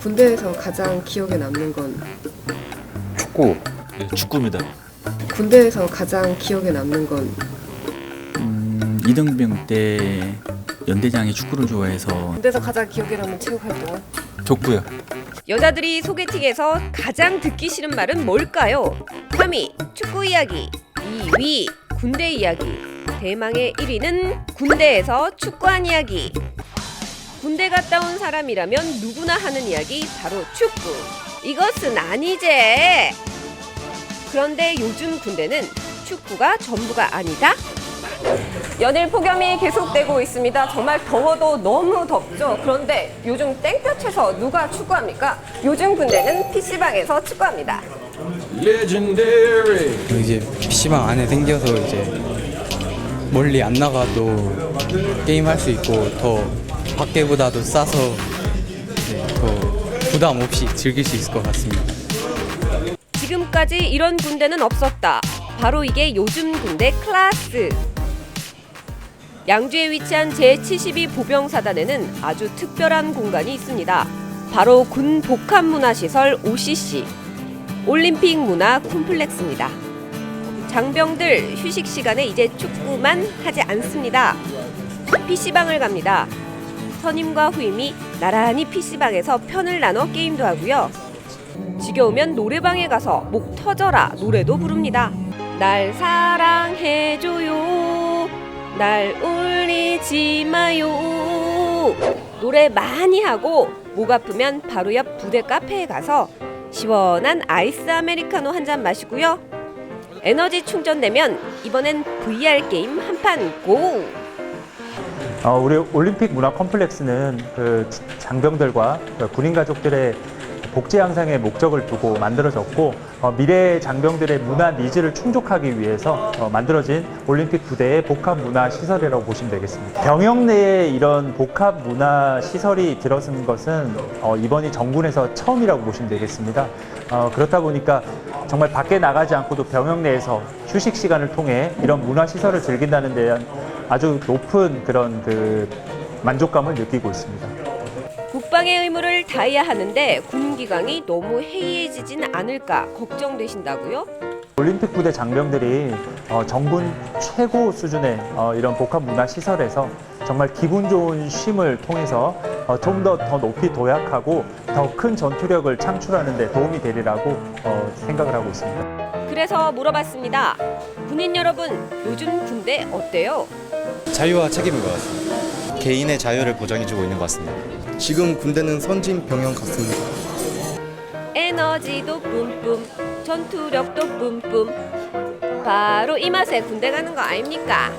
군대에서 가장 기억에 남는 건 축구 네, 축구입니다. 군대에서 가장 기억에 남는 건 음, 이등병 때 연대장이 축구를 좋아해서 군대에서 가장 기억에 남는 체육 활동은 족구요 여자들이 소개팅에서 가장 듣기 싫은 말은 뭘까요? 3위 축구 이야기, 2위 군대 이야기, 대망의 1위는 군대에서 축구한 이야기. 군대 갔다 온 사람이라면 누구나 하는 이야기 바로 축구. 이것은 아니제. 그런데 요즘 군대는 축구가 전부가 아니다. 연일 폭염이 계속되고 있습니다. 정말 더워도 너무 덥죠. 그런데 요즘 땡볕에서 누가 축구합니까? 요즘 군대는 PC방에서 축구합니다. 이제 PC방 안에 생겨서 이제 멀리 안 나가도 게임할 수 있고 더 밖에보다도 싸서 이제 더 부담 없이 즐길 수 있을 것 같습니다. 지금까지 이런 군대는 없었다. 바로 이게 요즘 군대 클라스. 양주에 위치한 제72 보병사단에는 아주 특별한 공간이 있습니다. 바로 군 복합문화시설 OCC, 올림픽 문화 콤플렉스입니다. 장병들 휴식 시간에 이제 축구만 하지 않습니다. PC방을 갑니다. 선임과 후임이 나란히 PC방에서 편을 나눠 게임도 하고요. 지겨우면 노래방에 가서 목 터져라 노래도 부릅니다. 날 사랑해줘요. 날 울리지 마요. 노래 많이 하고 목 아프면 바로 옆 부대 카페에 가서 시원한 아이스 아메리카노 한 잔 마시고요. 에너지 충전되면 이번엔 VR 게임 한 판 고! 어, 우리 올림픽 문화 컴플렉스는 그 장병들과 그 군인 가족들의 복지 향상의 목적을 두고 만들어졌고 어, 미래 장병들의 문화 니즈를 충족하기 위해서 어, 만들어진 올림픽 부대의 복합 문화 시설이라고 보시면 되겠습니다. 병영 내에 이런 복합 문화 시설이 들어선 것은 어, 이번이 정군에서 처음이라고 보시면 되겠습니다. 어, 그렇다 보니까 정말 밖에 나가지 않고도 병영 내에서 휴식 시간을 통해 이런 문화 시설을 즐긴다는 데 대한 아주 높은 그런 그 만족감을 느끼고 있습니다. 국방의 의무를 다해야 하는데 군 기강이 너무 해이해지진 않을까 걱정되신다고요? 올림픽 부대 장병들이 어, 정군 최고 수준의 어, 이런 복합 문화 시설에서 정말 기분 좋은 쉼을 통해서 어, 좀더 더 높이 도약하고 더 큰 전투력을 창출하는 데 도움이 되리라고 어, 생각을 하고 있습니다. 그래서 물어봤습니다. 군인 여러분, 요즘 군대 어때요? 자유와 책임인 것 같습니다. 개인의 자유를 보장해주고 있는 것 같습니다. 지금 군대는 선진 병영 같습니다. 에너지도 뿜뿜, 전투력도 뿜뿜. 바로 이 맛에 군대 가는 거 아닙니까?